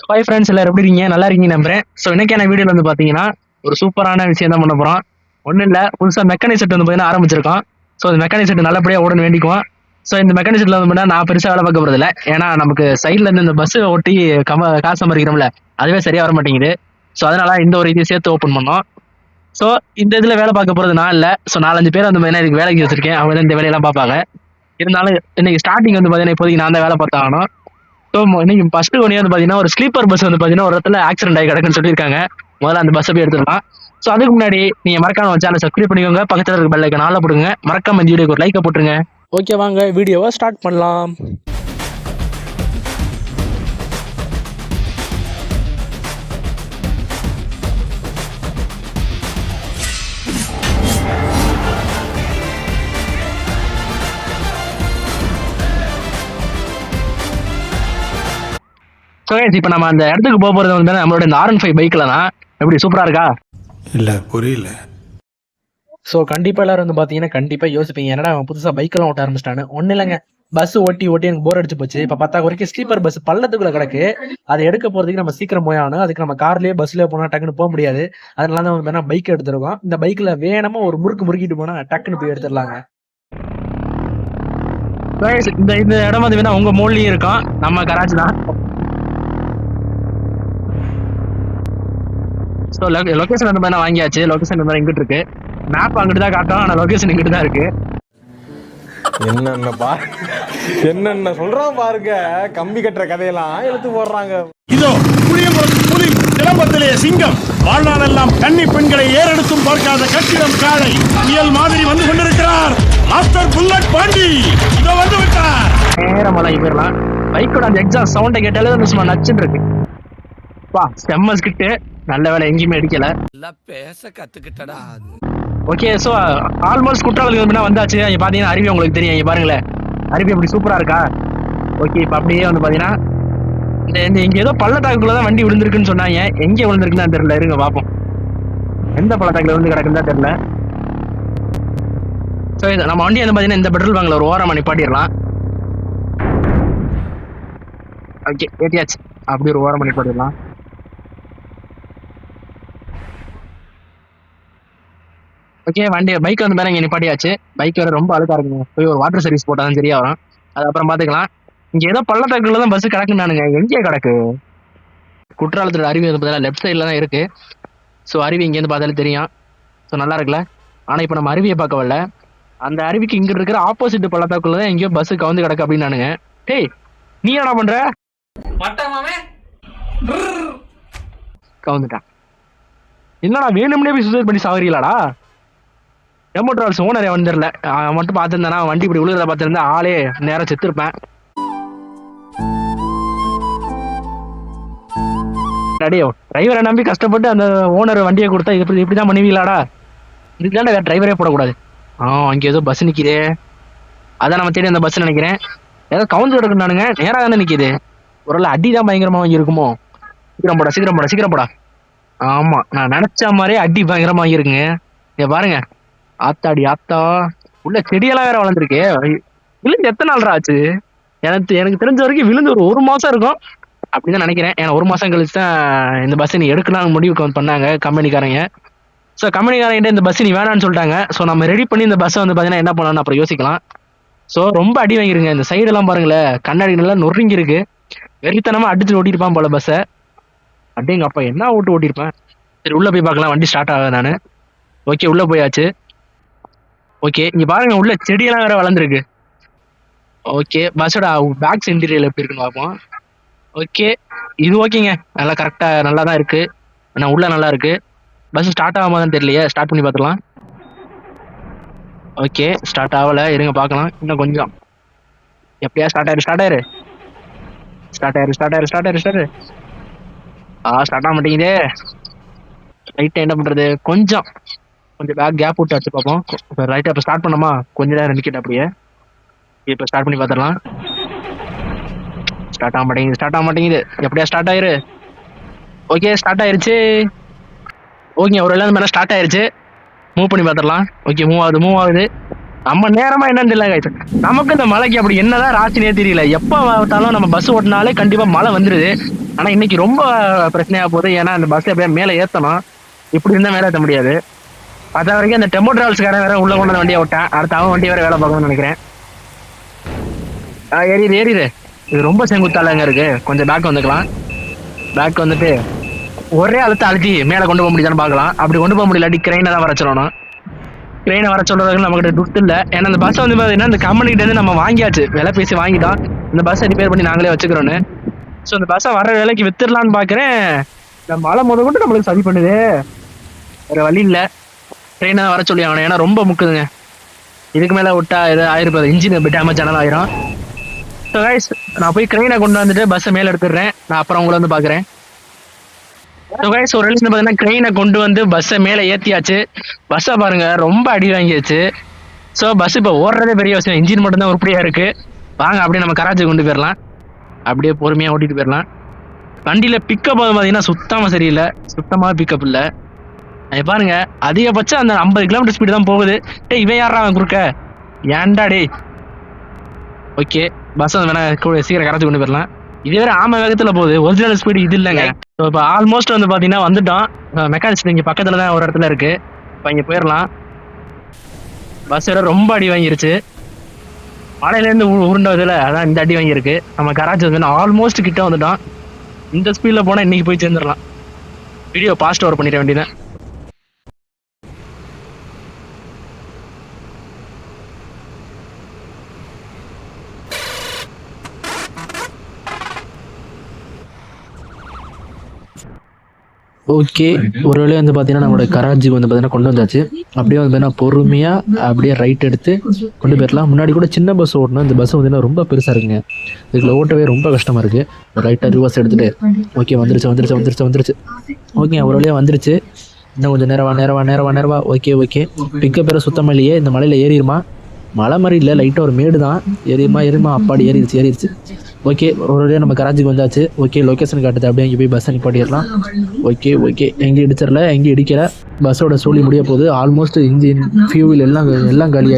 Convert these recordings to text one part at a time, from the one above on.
Hi friends எல்லாரும் எப்படி இருக்கீங்க? நல்லா இருக்கீங்க நம்புறேன். ஸோ இன்னைக்கான வீடியோ வந்து பார்த்தீங்கன்னா ஒரு சூப்பரான விஷயம் தான் பண்ண போகிறோம் ஒன்றும் இல்லை புதுசாக மெக்கானிக் செட் வந்து பார்த்தீங்கன்னா ஆரம்பிச்சிருக்கோம். ஸோ அந்த மெக்கானிக் செட் நல்லபடியாக ஓடணும் வேண்டிக்குவோம். ஸோ இந்த மெக்கானிக் செட்டில் வந்து பார்த்தீங்கன்னா நான் பெருசாக வேலை பார்க்க போகிறதில்ல ஏன்னா நமக்கு சைடில் இருந்து இந்த பஸ் ஓட்டி கம காசு சம்பாதிக்கிறோம்ல அதுவே சரியாக வர மாட்டேங்குது. ஸோ அதனால இந்த ஒரு இதையும் சேர்த்து ஓப்பன் பண்ணோம். ஸோ இந்த இதில் வேலை பார்க்க போகிறது நான் இல்லை. ஸோ நாலஞ்சு பேர் வந்து பார்த்தீங்கன்னா இதுக்கு வேலைக்கு வச்சிருக்கேன் அவங்க தான் இந்த வேலையெல்லாம் பார்ப்பாங்க. இருந்தாலும் இன்னைக்கு ஸ்டார்டிங் வந்து பார்த்தீங்கன்னா இப்போதைக்கு நான் தான் வேலை பார்த்தாகணும் இன்னைக்கு ஃபர்ஸ்ட் ஒன்னே வந்து பார்த்தீங்கன்னா ஒரு ஸ்லீப்பர் பஸ் வந்து பார்த்தீங்கன்னா ஒரு இடத்துல ஆக்சிடென்ட் ஆகி கிடக்குன்னு சொல்லியிருக்காங்க. முதல்ல அந்த பஸ்ஸை போய் எடுத்துடலாம். ஸோ அதுக்கு முன்னாடி நீங்க மறக்காம சேனல் சப்ஸ்கிரைப் பண்ணிக்கோங்க. பக்கத்தில் இருக்க பெல்லைக்கு நாளில் போடுங்க மறக்காம இந்த வீடியோக்கு ஒரு லைக்கை போட்டுருங்க. ஓகே வாங்க. வீடியோவை ஸ்டார்ட் பண்ணலாம். ஸோ இப்போ நம்ம அந்த இடத்துக்கு போக போகிறது வந்து நம்மளோட இந்த ஆர் ஃபைவ் பைக்கில் தான். எப்படி சூப்பராக இருக்கா? இல்ல புரியல. ஸோ கண்டிப்பாக எல்லாரும் வந்து பார்த்தீங்கன்னா கண்டிப்பாக யோசிப்பீங்க. என்னடா அவன் புதுசாக பைக்கெல்லாம் ஓட்ட ஆரம்பிச்சிட்டான்னு. ஒன்றும் இல்லைங்க. பஸ் ஓட்டி ஓட்டி எனக்கு போர் அடிச்சு போச்சு. இப்போ பத்தா வரைக்கும் ஸ்லீப்பர் பஸ் பள்ளத்துக்குள்ள கிடக்கு. அதை எடுக்க போகிறதுக்கு நம்ம சீக்கிரம் போய் ஆகணும். அதுக்கு நம்ம கார்லேயே பஸ்லேயே போனால் டக்குன்னு போக முடியாது. அதனால தான் வந்து பைக் எடுத்துருக்கோம். இந்த பைக்கில் வேணுமா ஒரு முறுக்கு முறுக்கிட்டு போனால் டக்குன்னு போய் எடுத்துடலாங்க. இந்த இந்த இடம் வந்து வேணா உங்க மோட்லயும் இருக்கும். நம்ம கராச்சி தான். ஸோ லொகேஷன் அந்த மாதிரி வாங்கியாச்சு. லொகேஷன் இந்த மாதிரி இங்கிட்டு இருக்கு. மேப் அங்கிட்டு தான் காட்டும் ஆனால் லொகேஷன் இங்கிட்டு தான் இருக்கு. என்னென்ன பா என்னென்ன சொல்றான் பாருங்க. கம்பி கட்டுற கதையெல்லாம் எடுத்து போடுறாங்க. இதோ புளியம்புரம் புலி சிலம்பத்திலே சிங்கம். வாழ்நாளெல்லாம் கன்னி பெண்களை ஏறெடுத்தும் பார்க்காத கட்டிடம் காளை. புயல் மாதிரி வந்து கொண்டிருக்கிறார். Master bullet Pandi. இதோ வந்து விட்டார் நேரம் மலை போயிடலாம் பைக்கோட அந்த எக்ஸாம் சவுண்டை கேட்டாலே சும்மா நச்சுன்னு இருக்கு. வா செம்ம ஸ்கிட்டு நல்ல வேலை எங்கேயுமே அடிக்கல நல்லா பேச கத்துக்கிட்டடா ஓகே ஸோ ஆல்மோஸ்ட் குற்றாலத்துக்கு வந்து வந்தாச்சு. இங்க பார்த்தீங்கன்னா அருவி உங்களுக்கு தெரியும். இங்க பாருங்களேன். அருவி அப்படி சூப்பரா இருக்கா? ஓகே இப்போ அப்படியே வந்து பார்த்தீங்கன்னா இந்த இங்க ஏதோ பள்ளத்தாக்குள்ள தான் வண்டி விழுந்திருக்குன்னு சொன்னாங்க. எங்க விழுந்திருக்குன்னு தெரியல. இருங்க பார்ப்போம் எந்த பள்ளத்தாக்குல விழுந்து கிடக்குன்னு தெரியல. ஸோ நம்ம வண்டி வந்து பார்த்தீங்கன்னா இந்த பெட்ரோல் பங்க்ல ஒரு ஓரமா நிப்பாட்டிடலாம். ஓகே ஏத்தியாச்சு. அப்படி ஒரு ஓரமா நிப்பாட்டிடலாம். ஓகே வண்டி பைக் வந்து மேலே இங்கே நிப்பாட்டியாச்சு. பைக் வேற ரொம்ப அழுக்கா இருக்குங்க. போய் ஒரு வாட்டர் சர்வீஸ் போட்டால் தான் சரியா வரும். அது அப்புறம் பார்த்துக்கலாம் இங்கே ஏதோ பள்ளத்தாக்குல தான் பஸ் கிடக்குனானுங்க எங்கே கிடக்கு? குற்றாலத்தோட அருவி வந்து பார்த்தா லெஃப்ட் சைடில் தான் இருக்கு. ஸோ அருவி இங்கேருந்து பார்த்தாலே தெரியும். ஸோ நல்லா இருக்குல்ல? ஆனால் இப்போ நம்ம அருவியை பார்க்க வரல. அந்த அருவிக்கு இங்கிட்டு இருக்கிற ஆப்போசிட் பள்ளத்தாக்குள்ள தான் எங்கேயோ பஸ் கவுந்து கிடக்கு அப்படின்னானுங்க. டேய் நீ என்ன பண்ற? கவுந்துட்டான். என்னடா வேணும்னே போய் சுசைட் பண்ணி சாவறீங்களாடா டெமோ டிராவல்ஸ் ஓனர் வந்துடல அவன் மட்டும் பார்த்துருந்தானா வண்டி இப்படி விழுகிறத பார்த்துருந்தா ஆளே நேரம் செத்துருப்பேன். அடியோ டிரைவரை நம்பி கஷ்டப்பட்டு அந்த ஓனர் வண்டியை கொடுத்தா இது இப்படி இப்படி தான் பண்ணுவீங்களாடா? இதுக்கு வேறு டிரைவரே போடக்கூடாது. ஆ அங்கே ஏதோ பஸ் நிற்கிதே அதான் நம்ம தேடி அந்த பஸ் நினைக்கிறேன். ஏதோ கவுந்து கிடக்குனானுங்க நேராக தானே நிற்கிது ஒரு அடி தான் பயங்கரமாக வாங்கி இருக்குமோ சீக்கிரம் போடா சீக்கிரம் போடா சீக்கிரம் போடா. ஆமாம் நான் நினச்ச மாதிரியே அடி பயங்கரமாக வாங்கியிருக்குங்க. இங்கே பாருங்கள் ஆத்தாடி ஆத்தா. உள்ள செடியெல்லாம் வேற வளர்ந்துருக்கு. விழுந்து எத்தனை நாள் ஆச்சு? எனக்கு எனக்கு தெரிஞ்ச வரைக்கும் விழுந்து ஒரு ஒரு மாசம் இருக்கும். தான் நினைக்கிறேன். ஏன்னா ஒரு மாசம் கழிச்சு தான் இந்த பஸ் நீ எடுக்கலாம்னு முடிவு பண்ணாங்க கம்பெனிக்காரங்க ஸோ கம்பெனிக்காரங்கிட்ட இந்த பஸ் நீ வேணாம்னு சொல்லிட்டாங்க. ஸோ நம்ம ரெடி பண்ணி இந்த பஸ்ஸை வந்து பார்த்தீங்கன்னா என்ன பண்ணலாம்னு அப்புறம் யோசிக்கலாம். ஸோ ரொம்ப அடி வாங்கிருங்க. இந்த சைடெல்லாம் பாருங்களேன். கண்ணாடி நல்லா நொறுங்கி இருக்கு வெறித்தனமா அடிச்சு ஓட்டிருப்பான் போல பஸ்ஸை அப்படிங்க அப்பா என்ன ஓட்டு ஓட்டியிருப்பேன்? சரி உள்ளே போய் பார்க்கலாம். வண்டி ஸ்டார்ட் ஆகுது நான். ஓகே உள்ளே போயாச்சு. ஓகே இங்க பாருங்க உள்ள செடியெல்லாம் வேற வளர்ந்துருக்கு. ஓகே பஸ்ஸோட பேக் இன்டீரியர் எப்படி இருக்குன்னு பார்ப்போம். ஓகே இது ஓகேங்க நல்லா கரெக்டா நல்லா தான் இருக்கு. ஆனா உள்ள நல்லா இருக்கு. பஸ் ஸ்டார்ட் ஆகாம தான் தெரியலையே. ஸ்டார்ட் பண்ணி பார்த்துக்கலாம் ஓகே ஸ்டார்ட் ஆகல. இருங்க பார்க்கலாம். இன்னும் கொஞ்சம். எப்படியா ஸ்டார்ட் ஆயிரு ஸ்டார்ட் ஆயிரு. ஸ்டார்ட் ஆயிரு ஸ்டார்ட் ஆயிரு ஸ்டார்ட் ஆயிரு ஸ்டார்ட் ஆ ஸ்டார்ட் ஆக மாட்டேங்குதே. ரைட்டா என்ன பண்றது? கொஞ்சம். கொஞ்சம் பேக் கேப் விட்டு வச்சு பார்ப்போம். இப்போ ரைட்டாக இப்போ ஸ்டார்ட் பண்ணோமா கொஞ்ச நேரம் நிற்கிட்டு அப்படியே. இப்போ ஸ்டார்ட் பண்ணி பார்த்துடலாம். ஸ்டார்ட் ஆக மாட்டேங்குது ஸ்டார்ட் ஆக மாட்டேங்குது. எப்படியா ஸ்டார்ட் ஆயிரு? ஓகே ஸ்டார்ட் ஆயிருச்சு. ஓகே ஒரு வேலை மேலே ஸ்டார்ட் ஆயிருச்சு. மூவ் பண்ணி பார்த்துடலாம். ஓகே மூவ் ஆகுது மூவ் ஆகுது. நம்ம நேரமா என்னன்னு தெரியல நமக்கு இந்த மலைக்கு அப்படி என்னதான் ராசினே தெரியல. எப்போ பார்த்தாலும் நம்ம பஸ் ஓட்டினாலே கண்டிப்பா மழை வந்துருது. ஆனா இன்னைக்கு ரொம்ப பிரச்சனையா போகுது. ஏன்னா அந்த பஸ் எப்படியா மேலே ஏத்தணும். இப்படி இருந்தா மேலே ஏற்ற முடியாது. அது வரைக்கும் அந்த டெம்போ டிராவல்ஸ்காரன் வேற உள்ள கொண்டு வண்டியை விட்டான். அடுத்து அவன் வண்டி வேற வேலை பார்க்கணும்னு நினைக்கிறேன். ஆ, ஏறிடு ஏறிடு. இது ரொம்ப செங்குத்தாலங்க இருக்கு. கொஞ்சம் பேக் வந்துக்கலாம். பேக் வந்துட்டு ஒரே அழுத்த அழுத்தி மேலே கொண்டு போக முடியுதான்னு பார்க்கலாம். அப்படி கொண்டு போக முடியலாட்டி கிரெயினை தான் வர சொல்லணும். கிரெயினை வர சொல்றதுக்கு நமக்கு துட்டு இல்லை. ஏன்னா அந்த பஸ் வந்து பார்த்தீங்கன்னா இந்த கம்பெனிகிட்ட இருந்து நம்ம வாங்கியாச்சு. விலை பேசி வாங்கிட்டோம். இந்த பஸ்ஸை ரிப்பேர் பண்ணி நாங்களே வச்சுக்கிறோன்னு. ஸோ இந்த பஸ்ஸை வர விலைக்கு வித்துடலான்னு பார்க்குறேன். இந்த மழை முத கொண்டு நம்மளுக்கு சரி பண்ணுது. வேற வழி இல்லை. ட்ரெயினை வர சொல்லி ஆகணும் ஏன்னா ரொம்ப முக்குதுங்க. இதுக்கு மேலே விட்டா ஏதோ ஆயிருப்பாது இன்ஜின் டேமேஜ் ஆனால் ஆயிரும். ஸோ கைஸ் நான் போய் ட்ரெயினை கொண்டு வந்துட்டு பஸ்ஸை மேலே எடுத்துடுறேன். நான் அப்புறம் உங்களை வந்து பார்க்குறேன். ஸோ கைஸ் ஒரு ரிலீஸ் பார்த்தீங்கன்னா ட்ரெயினை கொண்டு வந்து பஸ்ஸை மேலே ஏற்றியாச்சு பஸ்ஸை பாருங்க ரொம்ப அடி வாங்கியாச்சு. ஸோ பஸ் இப்போ ஓடுறதே பெரிய விஷயம். இன்ஜின் மட்டும்தான் உருப்படியாக இருக்குது வாங்க அப்படியே நம்ம கராச்சி கொண்டு போயிடலாம் அப்படியே பொறுமையாக ஓட்டிட்டு போயிடலாம் வண்டியில் பிக்கப் பார்த்தீங்கன்னா சுத்தமாக சரியில்லை. சுத்தமாக பிக்கப் இல்லை. பாருங்க அதிகபட்சம் அந்த ஐம்பது கிலோமீட்டர் ஸ்பீடு தான் போகுது. டேய் இவன் யாரா அவன் குறுக்க? ஏன்டா டேய்? ஓகே பஸ் வந்து வேணா சீக்கிரம் கரைச்சி கொண்டு போயிடலாம். இது வேற ஆம வேகத்துல போகுது. ஒரிஜினல் ஸ்பீடு இது இல்லைங்க. ஸோ இப்போ ஆல்மோஸ்ட் வந்து பார்த்தீங்கன்னா வந்துட்டோம். மெக்கானிக்ஸ் இங்கே பக்கத்துல தான் ஒரு இடத்துல இருக்கு. இப்போ இங்கே போயிடலாம். பஸ் வேற ரொம்ப அடி வாங்கிருச்சு. மலையிலேருந்து உருண்டதுல அதான் இந்த அடி வாங்கியிருக்கு. நம்ம கராச்சி வந்து ஆல்மோஸ்ட் கிட்ட வந்துட்டோம். இந்த ஸ்பீடில் போனால் இன்னைக்கு போய் சேர்ந்துடலாம். வீடியோ பாஸ்ட் ஓவர் பண்ணிட வேண்டியதான் ஓகே. ஒரு வேளை வந்து பார்த்தீங்கன்னா நம்மளோட கராஜி வந்து பார்த்தீங்கன்னா கொண்டு வந்தாச்சு. அப்படியே வந்து பார்த்தீங்கன்னா பொறுமையாக அப்படியே ரைட் எடுத்து கொண்டு போயிடலாம். முன்னாடி கூட சின்ன பஸ் ஓட்டணும் இந்த பஸ் வந்து ரொம்ப பெருசாக இருக்குங்க. இதில் ஓட்டவே ரொம்ப கஷ்டமாக இருக்குது ரைட்டாக ரிவர்ஸ் எடுத்துட்டு. ஓகே வந்துருச்சு வந்துருச்சு வந்துருச்சு வந்துருச்சு. ஓகே ஒரு வழியாக வந்துருச்சு. இன்னும் கொஞ்சம் நேரவா நேரவா நேரவா நேரவா ஓகே ஓகே. பிக்கப் பேர சுத்தமாக இல்லையே. இந்த மலையில் ஏறிடுமா? மலை மாதிரி இல்லை. லைட்டாக ஒரு மேடு தான் ஏறிடுமா ஏறிடுமா? அப்பாடி ஏறிடுச்சு ஏறிடுச்சு. ஓகே ஒரு வழியாக நம்ம கராச்சிக்கு வந்தாச்சு. ஓகே லொக்கேஷன் காட்டுது. அப்படியே இங்கே போய் பஸ்ஸை நிப்பாட்டிடலாம். ஓகே ஓகே எங்கேயும் இடிச்சிடல எங்கேயும் இடிக்கல. பஸ்ஸோட சோழி முடிய போகுது. ஆல்மோஸ்ட் இன்ஜின் ஃபியூவில் எல்லாம் எல்லாம் காலி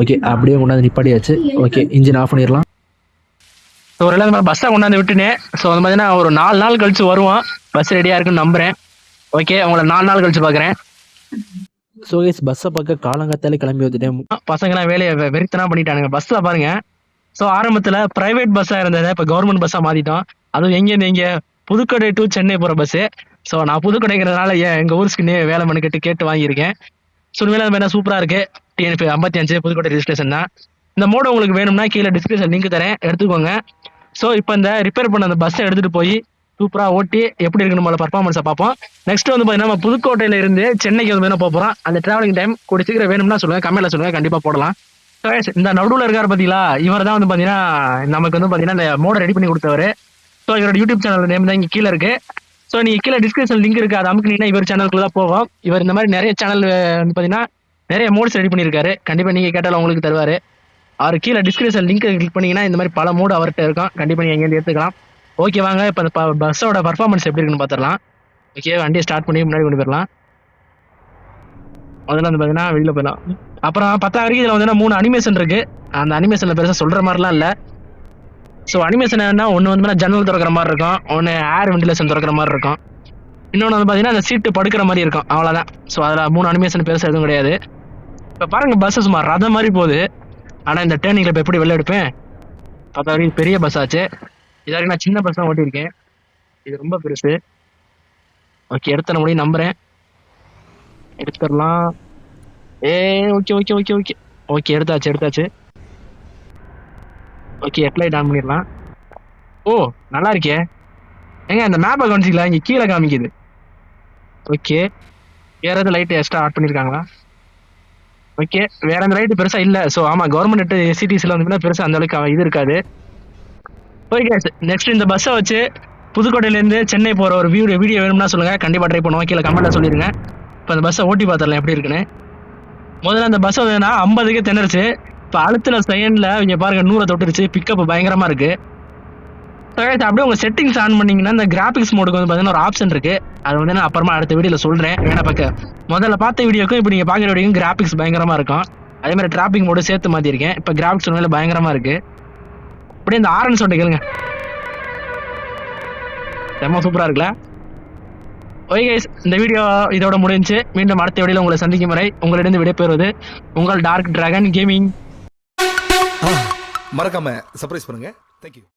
ஓகே அப்படியே கொண்டாந்து நிப்பாட்டியாச்சு. ஓகே இன்ஜின் ஆஃப் பண்ணிடலாம். ஸோ ஒரு எல்லாம் பஸ்ஸை கொண்டாந்து விட்டுனேன் ஸோ வந்து பார்த்தீங்கன்னா ஒரு நாலு நாள் கழிச்சு வருவோம். பஸ் ரெடியாக இருக்குன்னு நம்புகிறேன் ஓகே உங்களை நாலு நாள் கழிச்சு பார்க்குறேன் ஸோ பஸ்ஸை பார்க்க காலங்காத்தாலே கிளம்பி வந்துட்டேன். பசங்களாம் வேலையை வெறித்தனா பண்ணிட்டானுங்க. பஸ்ஸில் பாருங்க. ஸோ ஆரம்பத்தில் ப்ரைவேட் பஸ்ஸாக இருந்ததை இப்போ கவர்மெண்ட் பஸ்ஸாக மாற்றிட்டோம் அதுவும் எங்கேருந்து எங்கே? புதுக்கடை டு சென்னை போகிற பஸ்ஸு ஸோ நான் புதுக்கடைங்கிறதுனால ஏன் எங்கள் ஊருக்கு நே வேலை மனுக்கிட்டு கேட்டு வாங்கியிருக்கேன். ஸோ உண்மையில அது சூப்பராக இருக்குது டிஎன்பி ஐம்பத்தி அஞ்சு புதுக்கோட்டை ரிஜிஸ்ட்ரேஷன் தான். இந்த மோடு உங்களுக்கு வேணும்னா கீழே டிஸ்கிரிப்ஷன் லிங்க் தரேன். எடுத்துக்கோங்க. ஸோ இப்போ இந்த ரிப்பேர் பண்ண அந்த பஸ்ஸை எடுத்துகிட்டு போய் சூப்பராக ஓட்டி எப்படி இருக்குன்னு நம்மளோட பர்ஃபார்மன்ஸை பார்ப்போம். நெக்ஸ்ட் வந்து பார்த்தீங்கன்னா நம்ம புதுக்கோட்டையில இருந்து சென்னைக்கு வந்து போக போகிறோம் அந்த டிராவலிங் டைம் கூடி சீக்கிரம் வேணும்னா சொல்லுங்கள் கம்மியில் சொல்லுங்கள் கண்டிப்பாக போடலாம். இந்த நடுவில் இருக்கார் பார்த்தீங்களா இவர் தான் வந்து பார்த்தீங்கன்னா நமக்கு வந்து பார்த்தீங்கன்னா இந்த மோட ரெடி பண்ணி கொடுத்தவர். ஸோ இவரோட யூடியூப் சேனல் நேம் தான் இங்கே கீழே இருக்கு. ஸோ நீங்கள் கீழே டிஸ்கிரிப்ஷன் லிங்க் இருக்கு. அதை அமுக்குனீங்கன்னா இவர் சேனலுக்குள்ள தான் போகும் இவர் இந்த மாதிரி நிறைய சேனல் வந்து பார்த்தீங்கன்னா நிறைய மோட்ஸ் ரெடி பண்ணியிருக்காரு. கண்டிப்பாக நீங்கள் கேட்டாலும் உங்களுக்கு தருவார். அவர் கீழே டிஸ்கிரிப்ஷன் லிங்க் கிளிக் பண்ணீங்கன்னா இந்த மாதிரி பல மூடு அவர்கிட்ட இருக்கும். கண்டிப்பாக நீங்கள் எங்கேருந்து எடுத்துக்கலாம். ஓகே வாங்க. இப்போ இந்த பஸ்ஸோட பர்ஃபார்மன்ஸ் எப்படி இருக்குன்னு பார்த்துடலாம் ஓகே வண்டியை ஸ்டார்ட் பண்ணி முன்னாடி கொண்டு போயிடலாம். முதல்ல வந்து பார்த்தீங்கன்னா வெளியில் போயிடலாம். அப்புறம் பத்தாம் வரைக்கும் இதில் வந்து மூணு அனிமேஷன் இருக்கு. அந்த அனிமேஷனில் பெருசாக சொல்கிற மாதிரிலாம் இல்லை. ஸோ அனிமேஷன் என்ன ஒன்று வந்து ஜன்னல் திறக்கிற மாதிரி இருக்கும். ஒன்று ஏர் வென்டிலேஷன் திறக்கிற மாதிரி இருக்கும். இன்னொன்று வந்து பார்த்தீங்கன்னா அந்த சீட்டு படுக்கிற மாதிரி இருக்கும். அவ்வளோதான் ஸோ அதில் மூணு அனிமேஷன் பெருசாக எதுவும் கிடையாது. இப்போ பாருங்கள் பஸ்ஸு சுமார் ரதம் மாதிரி போகுது. ஆனால் இந்த டேர்னிங்கில் இப்போ எப்படி வெளில எடுப்பேன்? பார்த்தா வரைக்கும் பெரிய பஸ் ஆச்சு. இது வரைக்கும் நான் சின்ன பஸ் தான் ஓட்டியிருக்கேன். இது ரொம்ப பெருசு. ஓகே எடுத்துட முடியும் நம்புகிறேன் எடுத்துடலாம். ஏ okay okay okay okay okay எடுத்தாச்சு எடுத்தாச்சு. ஓகே அப்ளை டான் பண்ணிடலாம். ஓ நல்லா இருக்கே. ஏங்க அந்த மேப்பை கவனிச்சிக்கலாம் இங்கே கீழே காமிக்குது. ஓகே வேற எதுவும் லைட் எக்ஸ்ட்ரா ஆட் பண்ணியிருக்காங்களா ஓகே வேற அந்த லைட்டு பெருசா இல்ல. ஸோ ஆமா கவர்மெண்ட் சிட்டிஸ்ல வந்து பெருசா அந்த அளவுக்கு இது இருக்காது. ஓகே நெக்ஸ்ட் இந்த பஸ்ஸை வச்சு புதுக்கோட்டையிலேருந்து சென்னை போகிற ஒரு வீடியோ வீடியோ வேணும்னா சொல்லுங்கள் கண்டிப்பாக ட்ரை பண்ணுவோம். கீழே கமெண்ட்டில் சொல்லிடுங்க இப்போ அந்த பஸ்ஸை ஓட்டி பார்த்துடலாம். எப்படி இருக்குன்னு. முதல்ல அந்த பஸ் வந்து ஐம்பதுக்கே திணறுச்சு. இப்போ அழுத்துல செகண்டில் இங்கே பாருங்க நூறை தொட்டுருச்சு. பிக்கப் பயங்கரமாக இருக்கு. So அப்படியே உங்கள் செட்டிங்ஸ் ஆன் பண்ணீங்கன்னா இந்த கிராபிக்ஸ் மோடுக்கு வந்து பார்த்தீங்கன்னா ஒரு ஆப்ஷன் இருக்கு. அது வந்து நான் அப்புறமா அடுத்த வீடியோவில் சொல்கிறேன் ஏன்னா பார்க்க முதல்ல பார்த்த வீடியோக்கும் இப்போ நீங்கள் பார்க்குற வீடியோக்கும் கிராபிக்ஸ் பயங்கரமாக இருக்கும். அதே மாதிரி டிராபிக் மோடு சேர்த்து மாத்திருக்கேன். இப்போ கிராஃபிக்ஸ் உண்மையில பயங்கரமா இருக்கு. அப்படியே இந்த ஆரன் சவுண்ட் கேளுங்க. செம்ம சூப்பரா இருக்குல்ல? ஓகே guys இந்த வீடியோ இதோட முடிஞ்சு மீண்டும் அடுத்த வீடியோல உங்களை சந்திக்கும் வரை உங்களிடம் விடைபெறுவது உங்கள் டார்க் டிராகன் கேமிங் மறக்காம சர்ப்ரைஸ் பண்ணுங்க. Thank you